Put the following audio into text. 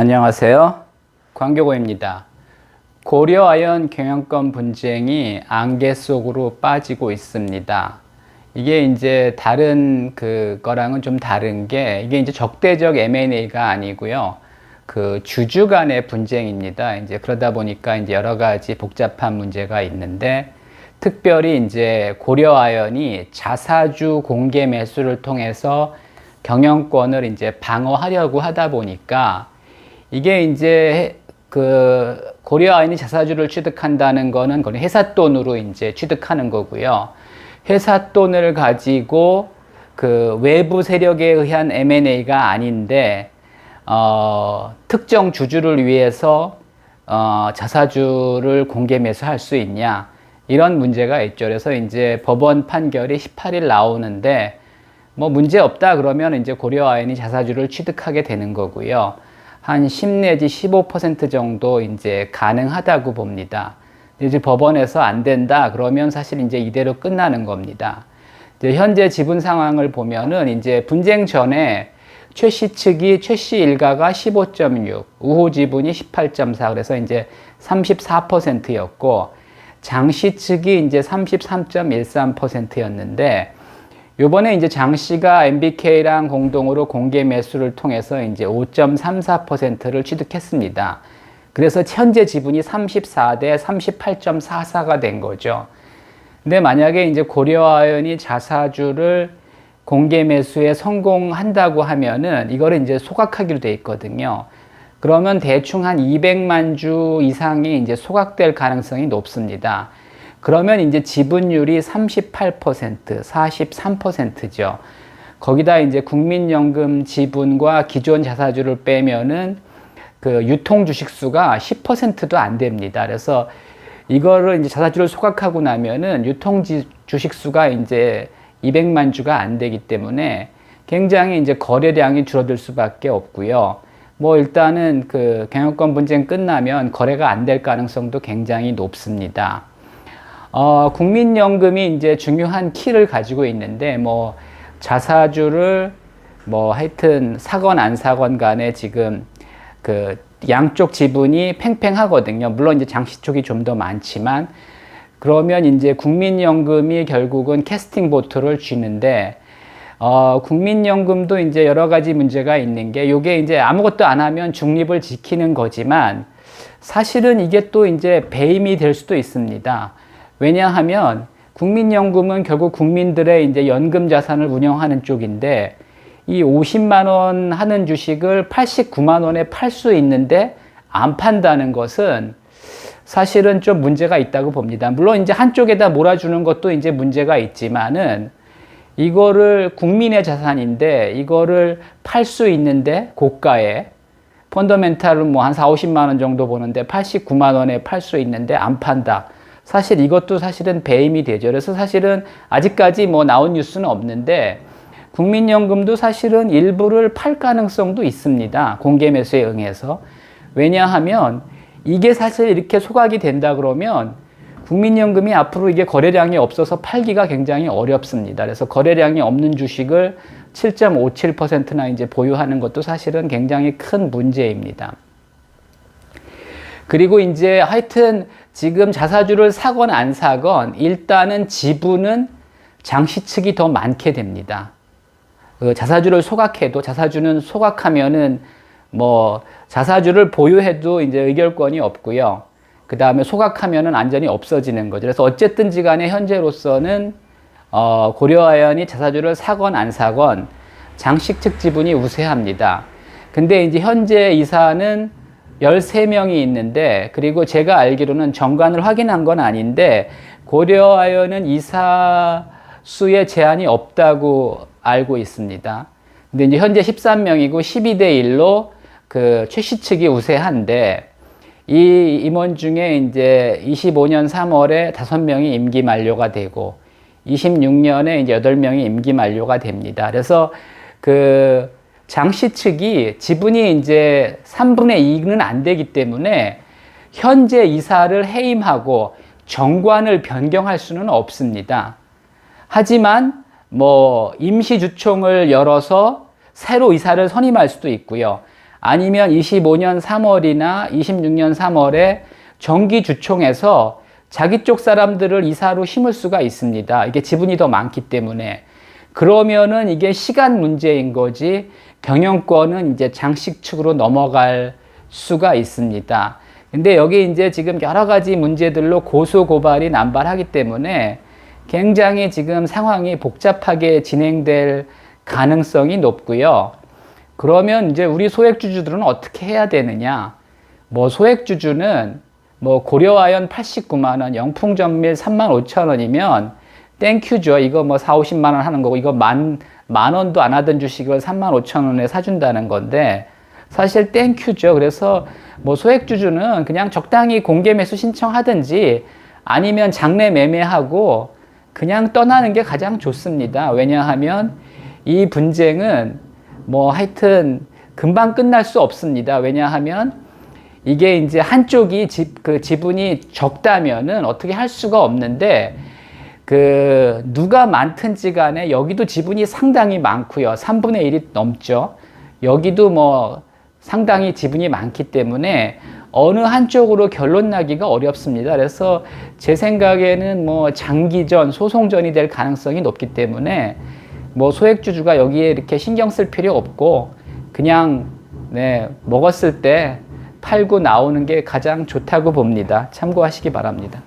안녕하세요. 광교고입니다. 고려아연 경영권 분쟁이 안개 속으로 빠지고 있습니다. 이게 이제 다른 그거랑은 좀 다른 게 이게 이제 적대적 M&A가 아니고요. 그 주주 간의 분쟁입니다. 이제 그러다 보니까 이제 여러 가지 복잡한 문제가 있는데 특별히 이제 고려아연이 자사주 공개 매수를 통해서 경영권을 이제 방어하려고 하다 보니까 이게 이제 그 고려아연이 자사주를 취득한다는 거는 그건 회사 돈으로 이제 취득하는 거고요. 회사 돈을 가지고 그 외부 세력에 의한 M&A가 아닌데 어, 특정 주주를 위해서 어, 자사주를 공개 매수할 수 있냐 이런 문제가 있죠. 그래서 이제 법원 판결이 18일 나오는데 뭐 문제 없다 그러면 이제 고려아연이 자사주를 취득하게 되는 거고요. 한 10 내지 15% 정도 이제 가능하다고 봅니다. 이제 법원에서 안 된다 그러면 사실 이제 이대로 끝나는 겁니다. 현재 지분 상황을 보면은 이제 분쟁 전에 최 씨 측이 최 씨 일가가 15.6, 우호 지분이 18.4 그래서 이제 34%였고 장 씨 측이 이제 33.13%였는데 요번에 이제 장 씨가 MBK랑 공동으로 공개 매수를 통해서 이제 5.34%를 취득했습니다. 그래서 현재 지분이 34대 38.44가 된 거죠. 근데 만약에 이제 고려아연이 자사주를 공개 매수에 성공한다고 하면은 이거를 이제 소각하기로 돼 있거든요. 그러면 대충 한 200만 주 이상이 이제 소각될 가능성이 높습니다. 그러면 이제 지분율이 38%, 43%죠. 거기다 이제 국민연금 지분과 기존 자사주를 빼면은 그 유통 주식수가 10%도 안 됩니다. 그래서 이거를 이제 자사주를 소각하고 나면은 유통 주식수가 이제 200만 주가 안 되기 때문에 굉장히 이제 거래량이 줄어들 수밖에 없고요. 뭐 일단은 그 경영권 분쟁 끝나면 거래가 안 될 가능성도 굉장히 높습니다. 어, 국민연금이 이제 중요한 키를 가지고 있는데 뭐 자사주를 뭐 하여튼 사건 안 사건 간에 지금 그 양쪽 지분이 팽팽하거든요. 물론 이제 장시 쪽이 좀 더 많지만 그러면 이제 국민연금이 결국은 캐스팅 보트를 쥐는데 어, 국민연금도 이제 여러 가지 문제가 있는 게 요게 이제 아무것도 안 하면 중립을 지키는 거지만 사실은 이게 또 이제 배임이 될 수도 있습니다. 왜냐하면 국민연금은 결국 국민들의 이제 연금 자산을 운영하는 쪽인데 이 50만 원 하는 주식을 89만 원에 팔 수 있는데 안 판다는 것은 사실은 좀 문제가 있다고 봅니다. 물론 이제 한쪽에다 몰아주는 것도 이제 문제가 있지만은 이거를 국민의 자산인데 이거를 팔 수 있는데 고가에 펀더멘탈은 뭐 한 4, 50만 원 정도 보는데 89만 원에 팔 수 있는데 안 판다. 사실 이것도 사실은 배임이 되죠. 그래서 사실은 아직까지 뭐 나온 뉴스는 없는데 국민연금도 사실은 일부를 팔 가능성도 있습니다. 공개 매수에 응해서. 왜냐하면 이게 사실 이렇게 소각이 된다 그러면 국민연금이 앞으로 이게 거래량이 없어서 팔기가 굉장히 어렵습니다. 그래서 거래량이 없는 주식을 7.57%나 이제 보유하는 것도 사실은 굉장히 큰 문제입니다. 그리고 이제 하여튼 지금 자사주를 사건 안 사건 일단은 지분은 장시 측이 더 많게 됩니다. 그 자사주를 소각해도 자사주는 소각하면은 뭐 자사주를 보유해도 이제 의결권이 없고요. 그 다음에 소각하면은 안전이 없어지는 거죠. 그래서 어쨌든지 간에 현재로서는 어, 고려아연이 자사주를 사건 안 사건 장식 측 지분이 우세합니다. 근데 이제 현재 이사는 13명이 있는데 그리고 제가 알기로는 정관을 확인한 건 아닌데 고려아연은 이사 수에 제한이 없다고 알고 있습니다. 근데 이제 현재 13명이고 12대 1로 그 최씨 측이 우세한데 이 임원 중에 이제 25년 3월에 5명이 임기 만료가 되고 26년에 이제 8명이 임기 만료가 됩니다. 그래서 그 장씨 측이 지분이 이제 3분의 2는 안 되기 때문에 현재 이사를 해임하고 정관을 변경할 수는 없습니다. 하지만 뭐 임시 주총을 열어서 새로 이사를 선임할 수도 있고요. 아니면 25년 3월이나 26년 3월에 정기 주총에서 자기 쪽 사람들을 이사로 심을 수가 있습니다. 이게 지분이 더 많기 때문에. 그러면은 이게 시간 문제인 거지 경영권은 이제 장식 측으로 넘어갈 수가 있습니다. 근데 여기 이제 지금 여러 가지 문제들로 고소 고발이 남발하기 때문에 굉장히 지금 상황이 복잡하게 진행될 가능성이 높고요. 그러면 이제 우리 소액주주들은 어떻게 해야 되느냐? 뭐 소액주주는 뭐 고려아연 89만 원, 영풍전밀 3만 5천 원이면 땡큐죠. 이거 뭐 4, 50만 원 하는 거고 이거 만, 만 원도 안 하던 주식을 3만 5천 원에 사준다는 건데 사실 땡큐죠. 그래서 뭐 소액주주는 그냥 적당히 공개 매수 신청하든지 아니면 장내 매매하고 그냥 떠나는 게 가장 좋습니다. 왜냐하면 이 분쟁은 뭐 하여튼 금방 끝날 수 없습니다. 왜냐하면 이게 이제 한쪽이 집, 그 지분이 적다면은 어떻게 할 수가 없는데 그 누가 많든지 간에 여기도 지분이 상당히 많고요. 3분의 1이 넘죠. 여기도 뭐 상당히 지분이 많기 때문에 어느 한쪽으로 결론 나기가 어렵습니다. 그래서 제 생각에는 뭐 장기전, 소송전이 될 가능성이 높기 때문에 뭐 소액주주가 여기에 이렇게 신경 쓸 필요 없고 그냥 네, 먹었을 때 팔고 나오는 게 가장 좋다고 봅니다. 참고하시기 바랍니다.